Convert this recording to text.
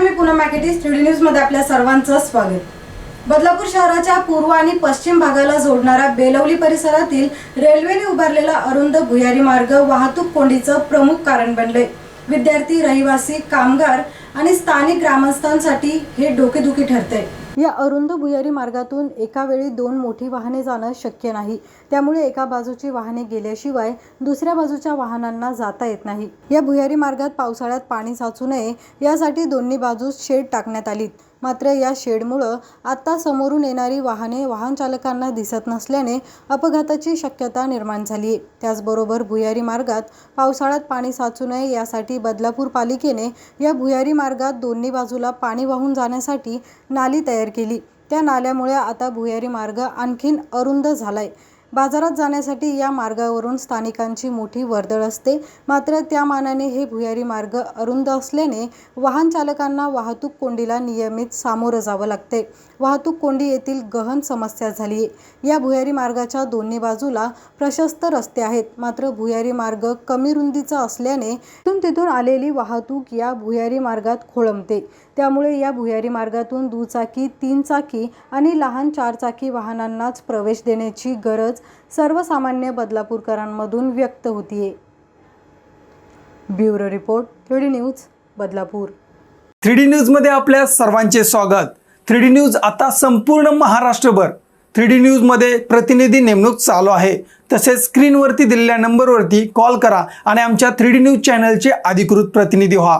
नमस्कार मी पूनम मॅकेटीस थ्री न्यूजमध्ये आपल्या सर्वांचं स्वागत. बदलापूर शहराच्या पूर्व आणि पश्चिम भागाला जोडणारा बेलवली परिसरातील रेल्वेने उभारलेला अरुंद भुयारी मार्ग वाहतूक कोंडीचं प्रमुख कारण बनले विद्यार्थी रहिवासी कामगार आणि स्थानिक ग्रामस्थांसाठी हे डोकेदुखी ठरते या अरुंद भुयारी मार्गातून एका वेळी दोन मोठी वाहने जाणं शक्य नाही. त्यामुळे एका बाजूची वाहने गेल्याशिवाय दुसऱ्या बाजूच्या वाहनांना जाता येत नाही. या भुयारी मार्गात पावसाळ्यात पाणी साचू नये यासाठी दोन्ही बाजूस शेड टाकण्यात आलीत. मात्र या शेडमुळं आता समोरून येणारी वाहने वाहनचालकांना दिसत नसल्याने अपघाताची शक्यता निर्माण झाली आहे त्याचबरोबर भुयारी मार्गात पावसाळ्यात पाणी साचू नये यासाठी बदलापूर पालिकेने या भुयारी मार्गात दोन्ही बाजूला पाणी वाहून जाण्यासाठी नाली तयार केली. त्या नाल्यामुळे आता भुयारी मार्ग आणखीन अरुंद झालाय. बाजारात जाण्यासाठी या मार्गावरून स्थानिकांची मोठी वर्दळ असते. मात्र त्या मानाने हे भुयारी मार्ग अरुंद असल्याने वाहन चालकांना वाहतूक कोंडीला नियमित सामोरं जावं लागते. वाहतूक कोंडी येथील गहन समस्या झाली आहे या भुयारी मार्गाच्या दोन्ही बाजूला प्रशस्त रस्ते आहेत. मात्र भुयारी मार्ग कमी रुंदीचा असल्याने तिथून तिथून आलेली वाहतूक या भुयारी मार्गात खोळंबते. त्यामुळे या भुयारी मार्गातून दुचाकी तीन चाकी आणि लहान चार चाकी वाहनांनाच प्रवेश देण्याची गरज सर्वसामान्य बदलापूरकरांमधून व्यक्त होतीये. Bureau report three D news Badlapur. Three D न्यूजमध्ये आपल्या सर्वांचे स्वागत. थ्री डी न्यूज आता संपूर्ण महाराष्ट्रभर. थ्री डी न्यूजमध्ये प्रतिनिधी नेमणूक चालू आहे. तसेच स्क्रीनवरती दिलेल्या नंबरवरती कॉल करा आणि आमच्या थ्री डी न्यूज चॅनलचे अधिकृत प्रतिनिधी व्हा.